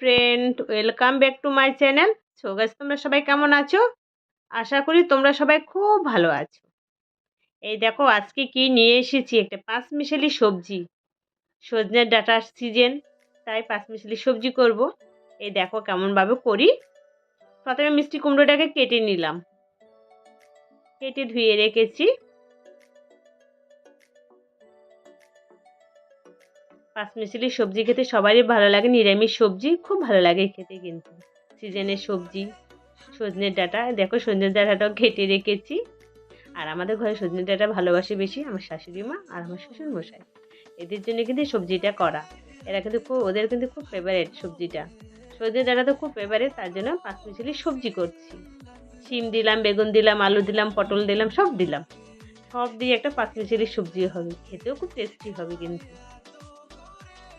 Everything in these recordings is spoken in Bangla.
Friend welcome back to my channel so guys তোমরা সবাই কেমন আছো? আশা করি তোমরা সবাই খুব ভালো আছো। এই দেখো, আজকে কি নিয়ে এসেছি? একটা পাঁচ মিশালি সবজি। সজনের ডাটার সিজন তাই পাঁচ মিশালি সবজি করব। এই দেখো, কেমনভাবে করি। প্রথমে মিষ্টি কুমড়োটাকে কেটে নিলাম। কেটে ধুয়ে রেখেছি। পাঁচমিশালি সবজি খেতে সবারই ভালো লাগে, নিরামিষ সবজি খুব ভালো লাগে খেতে কিন্তু। সিজনের সবজি, সজনের ডাঁটা, দেখো সজনের ডাঁটাটাও কেটে রেখেছি। আর আমাদের ঘরে সজনের ডাঁটা ভালোবাসে বেশি আমার শাশুড়ি মা আর আমার শ্বশুর মশাই এদের জন্য কিন্তু সবজিটা করা এরা কিন্তু খুব, ওদের কিন্তু খুব ফেভারেট সবজিটা। সজনের ডাঁটা তো খুব ফেভারেট তার জন্য পাঁচমিশালি সবজি করছি। শিম দিলাম, বেগুন দিলাম, আলু দিলাম, পটল দিলাম, সব দিলাম। সব দিয়ে একটা পাঁচমিশালি সবজি হবে। খেতেও খুব টেস্টি হবে কিন্তু।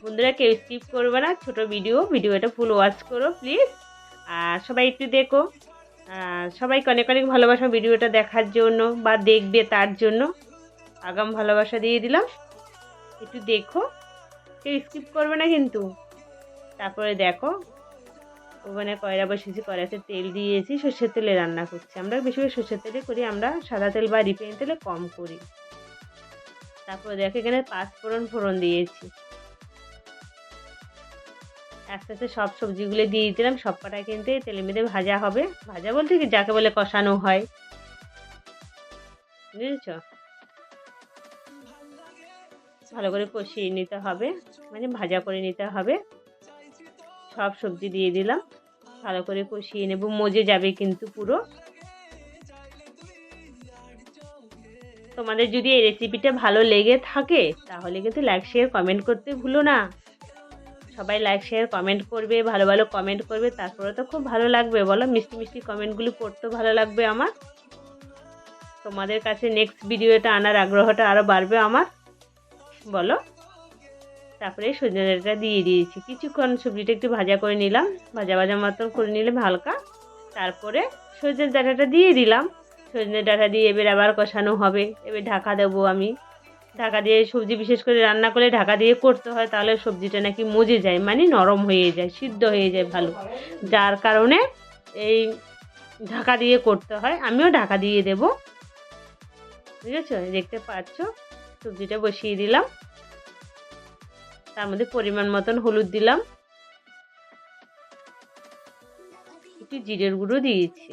বন্ধুরা কেউ স্কিপ করবে না, ছোট ভিডিও ভিডিওটা ফুল ওয়াচ করো প্লিজ আর সবাই একটু দেখো সবাইকে অনেক অনেক ভালোবাসা ভিডিওটা দেখার জন্য বা দেখবে তার জন্য। আগাম ভালোবাসা দিয়ে দিলাম। একটু দেখো, কেউ স্কিপ করবে না কিন্তু। তারপরে দেখো ওখানে কয়রা বসেছি কড়াইতে তেল দিয়েছি, সর্ষের তেলে রান্না করছি। আমরা বেশি বেশি সর্ষের তেলে করি, আমরা সাদা তেল বা রিফাইন তেলে কম করি। তারপরে দেখো এখানে পাঁচ ফোড়ন ফোড়ন দিয়েছি। আস্তে আস্তে সব সবজিগুলো দিয়ে দিলাম সব কটা কিন্তু তেলের মধ্যে ভাজা হবে। ভাজা বলতে কি যাকে বলে কষানো হয়। বুঝেছ? ভালো করে কষিয়ে নিতে হবে মানে ভাজা করে নিতে হবে। সব সবজি দিয়ে দিলাম, ভালো করে কষিয়ে নেব, মজে যাবে কিন্তু পুরো। তোমাদের যদি এই রেসিপিটা ভালো লেগে থাকে, তাহলে কিন্তু লাইক শেয়ার কমেন্ট করতে ভুলো না। সবাই লাইক শেয়ার কমেন্ট করবে, ভালো ভালো কমেন্ট করবে তারপরে তো খুব ভালো লাগবে। বলো, মিষ্টি মিষ্টি কমেন্টগুলো পড়তেও ভালো লাগবে আমার। তোমাদের কাছে নেক্সট ভিডিওটা আনার আগ্রহটা আরও বাড়বে আমার। বলো, তারপরে সজনেটা দিয়ে দিয়েছি। কিছুক্ষণ সবজিটা একটু ভাজা করে নিলাম। ভাজা ভাজা মতন করে নিলাম হালকা। তারপরে সজনের ডাঁটাটা দিয়ে দিলাম। সজনের ডাঁটা দিয়ে এবার আবার কষানো হবে। এবার ঢাকা দেবো আমি। ঢাকা দিয়ে সবজি বিশেষ করে রান্না করলে ঢাকা দিয়ে করতে হয়, তাহলে সবজিটা নাকি মজে যায় মানে নরম হয়ে যায়, সিদ্ধ হয়ে যায় ভালো। যার কারণে এই ঢাকা দিয়ে করতে হয়, আমিও ঢাকা দিয়ে দেব। বুঝেছ? দেখতে পাচ্ছ? সবজিটা বসিয়ে দিলাম। তার মধ্যে পরিমাণ মতন হলুদ দিলাম। একটু জিরের গুঁড়ো দিয়েছি।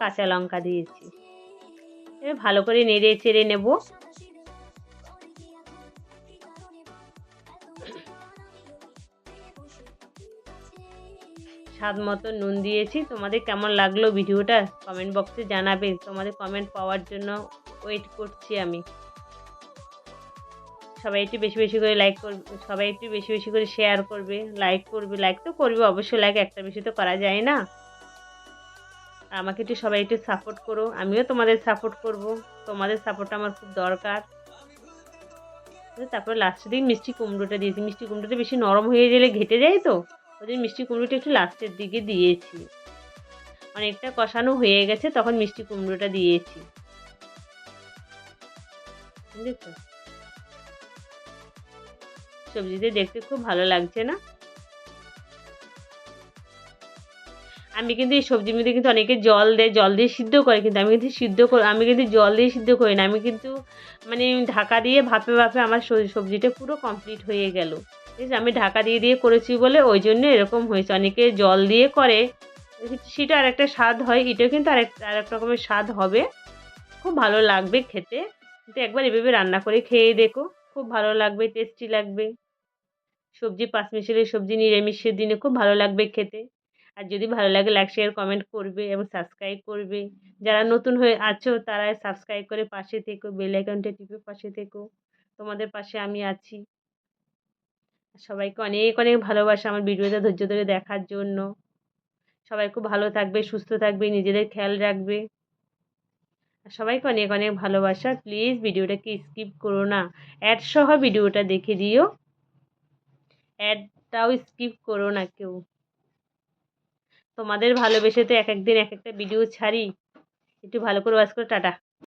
কাঁচা লঙ্কা দিয়েছি। ভালো করে নেড়ে চেড়ে নেব। স্বাদ মতো নুন দিয়েছি। তোমাদের কেমন লাগল ভিডিওটা কমেন্ট বক্সে জানাবে। তোমাদের কমেন্ট পাওয়ার জন্য ওয়েট করছি আমি। সবাই একটু বেশি বেশি করে লাইক করবে সবাই একটু বেশি বেশি করে শেয়ার করবে লাইক করবে। লাইক তো করবে, অবশ্যই লাইক একটা বেশি তো করা যায় না। আমাকে একটু সবাই একটু সাপোর্ট করো। আমিও তোমাদের সাপোর্ট করব। তোমাদের সাপোর্ট আমার খুব দরকার। তারপরে লাস্টের দিন মিষ্টি কুমড়োটা দিয়েছি। মিষ্টি কুমড়োটা বেশি নরম হয়ে গেলে ঘেটে যায় তো? ওই জন্য মিষ্টি কুমড়োটা একটু লাস্টের দিকে দিয়েছি। অনেকটা কষানো হয়ে গেছে, তখন মিষ্টি কুমড়োটা দিয়েছি। সবজিতে দেখতে খুব ভালো লাগছে না? আমি কিন্তু এই সবজির মধ্যে কিন্তু অনেকে জল দেয়, জল দিয়ে সিদ্ধ করে, কিন্তু আমি কিন্তু সিদ্ধ করি, আমি কিন্তু জল দিয়ে সিদ্ধ করি না। আমি কিন্তু মানে ঢাকা দিয়ে ভাপে ভাপে আমার সবজিটা পুরো কমপ্লিট হয়ে গেল। ঠিক আমি ঢাকা দিয়ে দিয়ে করেছি বলে ওই জন্য এরকম হয়েছে। অনেকে জল দিয়ে করে, সেটা আরেকটা স্বাদ হয় এটাও কিন্তু আরেক আরেক রকমের স্বাদ হবে। খুব ভালো লাগবে খেতে। কিন্তু একবার এভাবে রান্না করে খেয়ে দেখো, খুব ভালো লাগবে টেস্টি লাগবে। সবজি পাঁচমিশালি সবজি নিরামিষের দিনে খুব ভালো লাগবে খেতে। আর যদি ভালো লাগে লাইক শেয়ার কমেন্ট করবে এবং সাবস্ক্রাইব করবে। যারা নতুন হয়ে আছো তারা সাবস্ক্রাইব করে পাশে থেকো বেল আইকনটা টিপে পাশে থেকো। তোমাদের পাশে আমি আছি। সবাইকে অনেক অনেক ভালোবাসা আমার ভিডিওটা ধৈর্য ধরে দেখার জন্য। সবাই খুব ভালো থাকবে, সুস্থ থাকবে, নিজেদের খেয়াল রাখবে। আর সবাইকে অনেক অনেক ভালোবাসা। প্লিজ ভিডিওটাকে স্কিপ করো না। অ্যাড সহ ভিডিওটা দেখে দিও। অ্যাডটাও স্কিপ করো না কেউ। তোমাদের ভালোবেসে তো এক একদিন এক একটা ভিডিও ছাড়ি। একটু ভালো করে ওয়াজ করে, টাটা।